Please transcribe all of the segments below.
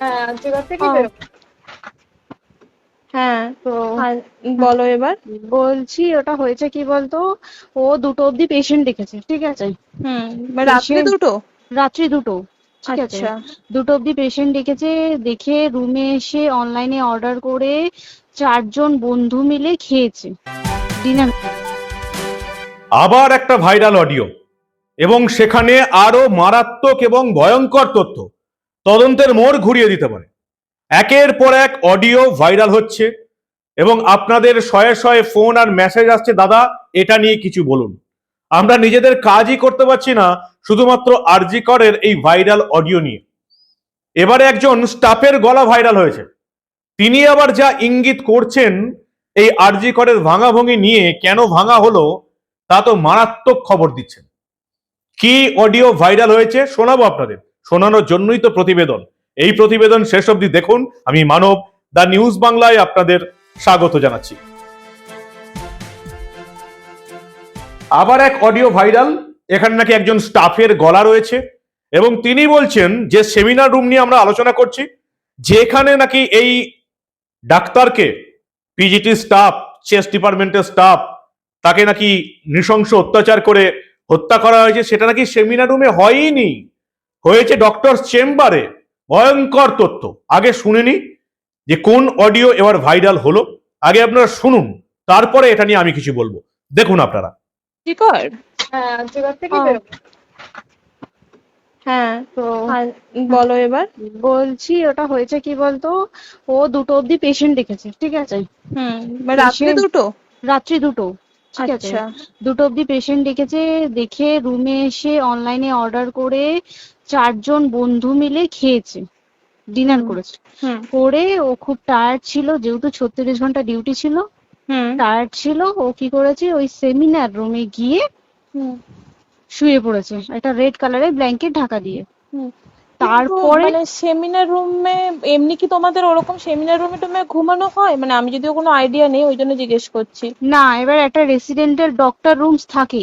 হ্যাঁ থেকে হ্যাঁ তো বলো এবার। বলছি ওটা হয়েছে কি বলতো? ও দুটো অবধি পেশেন্ট দেখেছে ঠিক আছে? হুম মানে রাত্রে দুটো? রাত্রি দুটো ঠিক আছে? আচ্ছা। দুটো অবধি পেশেন্ট ডেকেছে দেখে রুমে এসে অনলাইনে অর্ডার করে চারজন বন্ধু মিলে খেয়েছে। ডিনার আবার একটা ভাইরাল অডিও এবং সেখানে আরও মারাত্মক এবং ভয়ঙ্কর তথ্য। তদন্তের মোড় ঘুরিয়ে দিতে পারে। একের পর এক অডিও ভাইরাল হচ্ছে এবং আপনাদের শয়ে শয়ে ফোন আর মেসেজ আসছে, দাদা, এটা নিয়ে কিছু বলুন। আমরা নিজেদের কাজই করতে পারছি না, শুধুমাত্র আরজি করের এই ভাইরাল অডিও নিয়ে। এবারে একজন স্টাফের গলা ভাইরাল হয়েছে। তিনি আবার যা ইঙ্গিত করছেন, এই আরজি করের ভাঙাভঙ্গি নিয়ে কেন ভাঙা হলো, তা তো মারাত্মক খবর দিচ্ছেন। কি অডিও ভাইরাল হয়েছে শোনাবো আপনাদের। শোনানোর জন্যই তো প্রতিবেদন। এই প্রতিবেদন শেষ অবধি দেখুন। আমি মানব দা নিউজ বাংলায় আপনাদের স্বাগত জানাচ্ছি। আবার এক অডিও ভাইরাল, এখানে নাকি একজন স্টাফের গলা রয়েছে এবং তিনি বলছেন যে সেমিনার রুম নিয়ে আমরা আলোচনা করছি, যেখানে নাকি এই ডাক্তারকে, পিজিটি স্টাফ, চেস ডিপার্টমেন্টের স্টাফ, তাকে নাকি নৃশংস অত্যাচার করে হত্যা করা হয়েছে, সেটা নাকি সেমিনার রুমে হয়নি হয়েছে ডক্টর চেম্বারে ভয়ঙ্কর তথ্য। আগে শুনেনি যে কোন অডিও এবার ভাইরাল হলো। আগে আপনারা শুনুন তারপরে এটা নিয়ে আমি কিছু বলব। দেখুন আপনারা। শিকড় হ্যাঁ। হ্যাঁ তো বলো এবার। বলছি ওটা হয়েছে কি বলতো? ও দুটো অবধি পেশেন্ট দেখেছে ঠিক আছে? হুম মানে রাত্রে দুটো? রাত্রি দুটো ঠিক আছে? আচ্ছা। দুটো অবধি পেশেন্ট ডেকেছে দেখে রুমে এসে অনলাইনে অর্ডার করে চারজন বন্ধু মিলে খেয়েছে ডিনার করেছে। করে ও খুব টায়ার্ড ছিল যেহেতু ছত্রিশ ঘণ্টা ডিউটি ছিল টায়ার্ড ছিল ও কি করেছে ওই সেমিনার রুমে গিয়ে শুয়ে পড়েছে একটা রেড কালারের ব্ল্যাঙ্কেট ঢাকা দিয়ে। তারপরে মানে সেমিনার রুমে এমনি কি তোমাদের ওরকম সেমিনার রুমে টুমে ঘুমানো হয়? মানে আমি যদিও কোনো আইডিয়া নেই ওই জন্য জিজ্ঞেস করছি। না এবার একটা রেসিডেন্টাল ডক্টর রুমস থাকে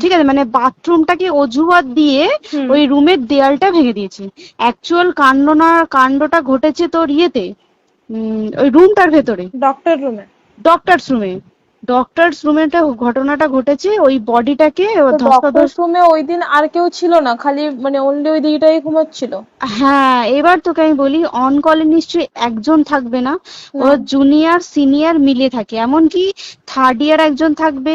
ঠিক আছে মানে বাথরুমটাকে অজুহাত দিয়ে ওই রুমের দেয়ালটা ভেঙে দিয়েছে। অ্যাকচুয়াল কাণ্ড না কাণ্ডটা ঘটেছে তোর ইয়েতে ওই রুমটার ভেতরে। ডক্টর রুমে ডক্টরস রুমে ডক্টরস রুমেটা ঘটনাটা ঘটেছে ওই বডিটাকে ডক্টর ধস্তাধস্ত রুমে ওই দিন আর কেউ ছিল না খালি মানে অনলি ওই দিদিটাই ঘুমাচ্ছিল। হ্যাঁ এবার তোকে আমি বলি অন কলে নিশ্চয়ই একজন থাকবে না। ওরা জুনিয়র সিনিয়র মিলে থাকে। এমনকি থার্ড ইয়ার একজন থাকবে।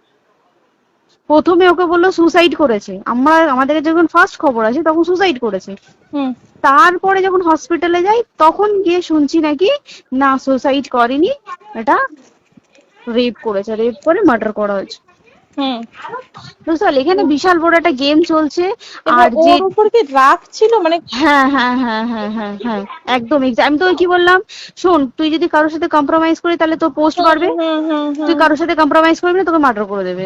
প্রথমে ওকে বলল সুসাইড করেছে। আমরা আমাদের যখন ফার্স্ট খবর আছে তখন সুসাইড করেছে। তারপরে যখন হসপিটালে যাই তখন গিয়ে শুনছি নাকি না সুসাইড করেনি এটা রেপ করেছে রেপ করে মার্ডার করা হয়েছে। বুঝতে এখানে বিশাল বড় একটা গেম চলছে। আর যে উপর কি রাগ ছিল? মানে হ্যাঁ হ্যাঁ হ্যাঁ হ্যাঁ হ্যাঁ হ্যাঁ একদম আমি তোকে কি বললাম? শোন তুই যদি কারোর সাথে কম্প্রোমাইজ করি তাহলে তোর পোস্ট হুম তুই কারোর সাথে কম্প্রোমাইজ করবি না তোকে মার্ডার করে দেবে।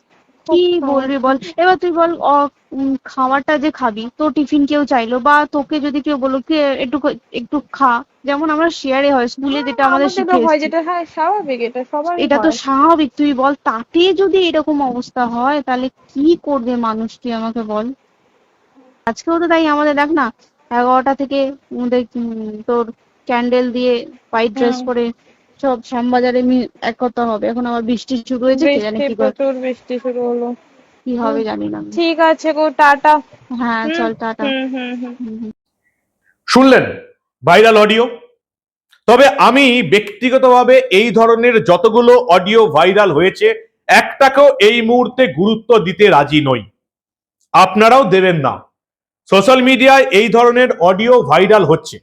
কি বলবি বল? এবার তুই বল খাবারটা যে খাবি তোর টিফিন কেউ চাইলো বা তোকে যদি কেউ বলল কি একটু একটু খা। যেমন আমরা শেয়ারে হয় স্কুলে যেটা আমাদের হ্যাঁ, শিখে হয় যেটা হ্যাঁ স্বাভাবিক এটা সবার এটা তো স্বাভাবিক তুই বল তাতে যদি এরকম অবস্থা হয় তাহলে কি করবে মানুষ তুই আমাকে বল? আজকেও তো তাই আমাদের দেখ না এগারোটা থেকে তোর ক্যান্ডেল দিয়ে হোয়াইট ড্রেস। পরে সব শ্যামবাজারে মি এক কথা হবে। এখন আবার বৃষ্টি শুরু হয়েছে কে জানে কি করে- প্রচুর বৃষ্টি শুরু হলো। কি হবে জানি না। আমি। ঠিক আছে গো টাটা। হ্যাঁ চল টাটা। হুম হুম হুম। হুম, হুম। শুনলেন? Viral audio. তবে আমি ব্যক্তিগতভাবে এই ধরনের যতগুলো অডিও ভাইরাল হয়েছে একটাকেও এই মুহূর্তে গুরুত্ব দিতে রাজি নই। আপনারাও দেবেন না। সোশ্যাল মিডিয়ায় এই ধরনের অডিও ভাইরাল হচ্ছে।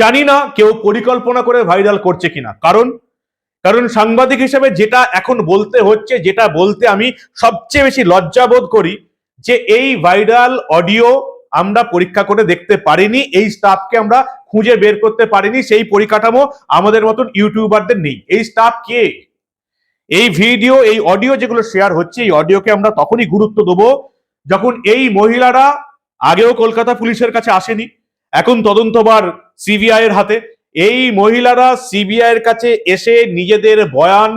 জানি না কেউ পরিকল্পনা করে ভাইরাল করছে কিনা। কারণ কারণ সাংবাদিক হিসেবে যেটা এখন বলতে হচ্ছে, যেটা বলতে আমি সবচেয়ে বেশি লজ্জা বোধ করি, যে এই ভাইরাল অডিও আমরা পরীক্ষা করে দেখতে পারিনি, এই স্টাফকে আমরা খুঁজে বের করতে পারিনি, সেই পরিকাঠামো আমাদের মতন ইউটিউবারদের নেই। এই স্টাফ কে? এই ভিডিও, এই অডিও যেগুলো শেয়ার হচ্ছে, এই অডিওকে আমরা তখনই গুরুত্ব দেবো যখন এই মহিলারা আগেও কলকাতা পুলিশের কাছে আসেনি। এখন তদন্তবার সিবিআই এর হাতে। এই মহিলারা সিবিআই এর কাছে এসে নিজেদের বয়ান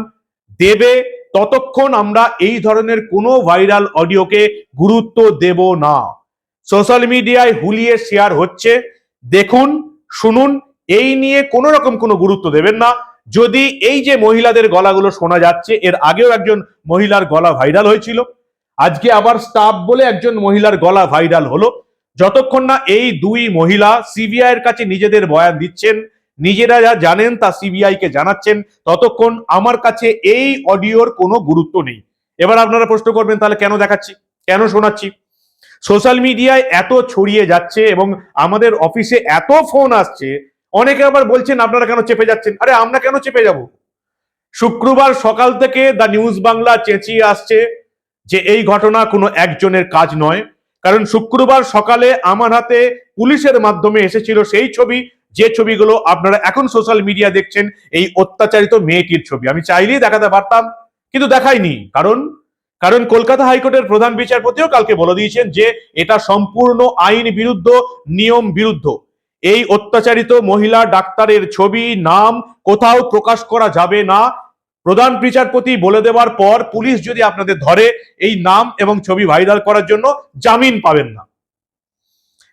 দেবে। ততক্ষণ আমরা এই ধরনের কোনো ভাইরাল অডিওকে গুরুত্ব দেব না। সোশ্যাল মিডিয়ায় হুলিয়ে শেয়ার হচ্ছে। দেখুন, শুনুন, এই নিয়ে কোনো রকম কোনো গুরুত্ব দেবেন না। যদি এই যে মহিলাদের গলাগুলো শোনা যাচ্ছে, এর আগেও একজন মহিলার গলা ভাইরাল হয়েছিল। আজকে আবার স্টাফ বলে একজন মহিলার গলা ভাইরাল হলো। যতক্ষণ না এই দুই মহিলা সিবিআই এর কাছে নিজেদের বয়ান দিচ্ছেন, নিজেরা যা জানেন তা সিবিআই কে জানাচ্ছেন, ততক্ষণ আমার কাছে এই অডিওর কোনো গুরুত্ব নেই। এবার আপনারা প্রশ্ন করবেন, তাহলে কেন দেখাচ্ছি? কেন শোনাচ্ছি? সোশ্যাল মিডিয়ায় এত ছড়িয়ে যাচ্ছে এবং আমাদের অফিসে এত ফোন আসছে, অনেকে আবার বলছেন, আপনারা কেন চেপে যাচ্ছেন? আরে, আমরা কেন চেপে যাব? শুক্রবার সকাল থেকে দ্য নিউজ বাংলা চেঁচিয়ে আসছে যে এই ঘটনা কোনো একজনের কাজ নয়। কারণ শুক্রবার সকালে আমার হাতে পুলিশের মাধ্যমে এসেছিল সেই ছবি। যে ছবিগুলো আপনারা এখন সোশ্যাল মিডিয়া দেখছেন, এই অত্যাচারিত মেয়েটির ছবি। আমি চাইলেই দেখাতে পারতাম, কিন্তু দেখাইনি। কারণ কারণ কলকাতা হাইকোর্টের প্রধান বিচারপতিও কালকে বলে দিয়েছেন যে এটা সম্পূর্ণ আইন বিরুদ্ধ, নিয়ম বিরুদ্ধ। এই অত্যাচারিত মহিলা ডাক্তারের ছবি, নাম কোথাও প্রকাশ করা যাবে না। প্রধান বিচারপতি বলে দেওয়ার পর পুলিশ যদি আপনাদের ধরে এই নাম এবং ছবি ভাইরাল করার জন্য জামিন পাবেন না।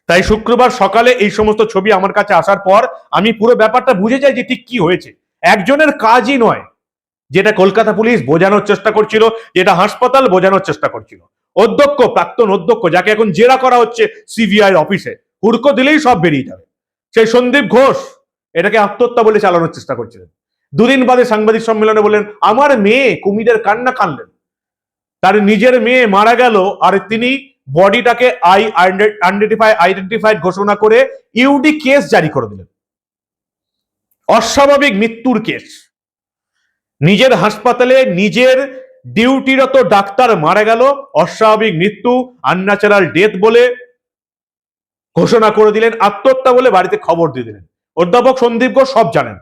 তাই শুক্রবার সকালে এই সমস্ত ছবি আমার কাছে আসার পর আমি পুরো ব্যাপারটা বুঝে যাই যে ঠিক কি হয়েছে। একজনের কাজই নয়, যেটা কলকাতা পুলিশ বোঝানোর চেষ্টা করছিল, যেটা হাসপাতাল বোঝানোর চেষ্টা করছিল। অধ্যক্ষ, প্রাক্তন অধ্যক্ষ, যাকে এখন জেরা করা হচ্ছে সিবিআই অফিসে, হুড়কো দিলেই সব বেরিয়ে যাবে। সেই সন্দীপ ঘোষ, এটাকে আত্মহত্যা বলে চালানোর চেষ্টা করছিলেন। দুদিন বাদে সাংবাদিক সম্মেলনে বললেন, আমার মেয়ে কুমিরের কান্না কানলেন। তার নিজের মেয়ে মারা গেল, আর তিনি বডিটাকে আই আইডেন্টিফাই, আইডেন্টিফাইড ঘোষণা করে ইউডি কেস জারি করে দিলেন। অস্বাভাবিক মৃত্যুর কেস। নিজের হাসপাতালে নিজের ডিউটিরত ডাক্তার মারা গেল, অস্বাভাবিক মৃত্যু আনন্যাচারাল ডেথ বলে ঘোষণা করে দিলেন, আত্মহত্যা বলে বাড়িতে খবর দিয়ে দিলেন। অধ্যাপক সন্দীপ ঘোষ সব জানেন।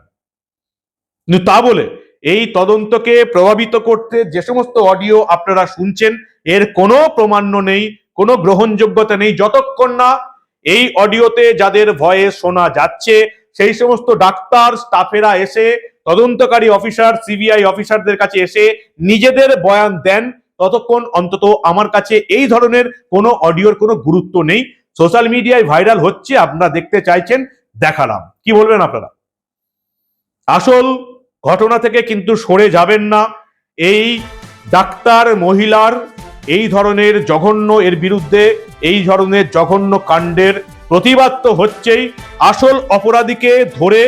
কিন্তু তা বলে এই তদন্তকে প্রভাবিত করতে যে সমস্ত অডিও আপনারা শুনছেন, এর কোনো প্রমাণ্য নেই, কোনো গ্রহণযোগ্যতা নেই। যতক্ষণ না এই অডিওতে যাদের ভয়ে শোনা যাচ্ছে, সেই সমস্ত ডাক্তার, স্টাফেরা এসে, তদন্তকারী অফিসার, সিবিআই অফিসারদের কাছে এসে নিজেদের বয়ান দেন, ততক্ষণ অন্তত আমার কাছে এই ধরনের কোনো অডিওর কোনো গুরুত্ব নেই। সোশ্যাল মিডিয়ায় ভাইরাল হচ্ছে, আপনারা দেখতে চাইছেন, দেখালাম। কি বলবেন আপনারা? আসল ঘটনা থেকে কিন্তু সরে যাবেন না। এই ডাক্তার, মহিলার এই ধরনের জঘন্য এর বিরুদ্ধে, এই ধরনের জঘন্য কাণ্ডের প্রতিবাদ তো হচ্ছেই। আসল অপরাধীকে ধরে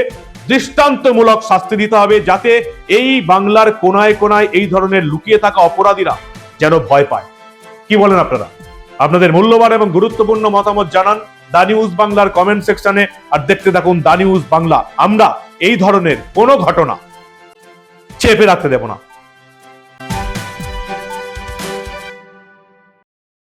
দৃষ্টান্তমূলক শাস্তি দিতে হবে যাতে এই বাংলার কোনায় কোনায় এই ধরনের লুকিয়ে থাকা অপরাধীরা যেন ভয় পায়। কি বলেন আপনারা? আপনাদের মূল্যবান এবং গুরুত্বপূর্ণ মতামত জানান দা নিউজ বাংলার কমেন্ট সেকশনে আর দেখতে থাকুন দা নিউজ বাংলা। আমরা এই ধরনের কোনো ঘটনা চেপে রাখতে দেব না।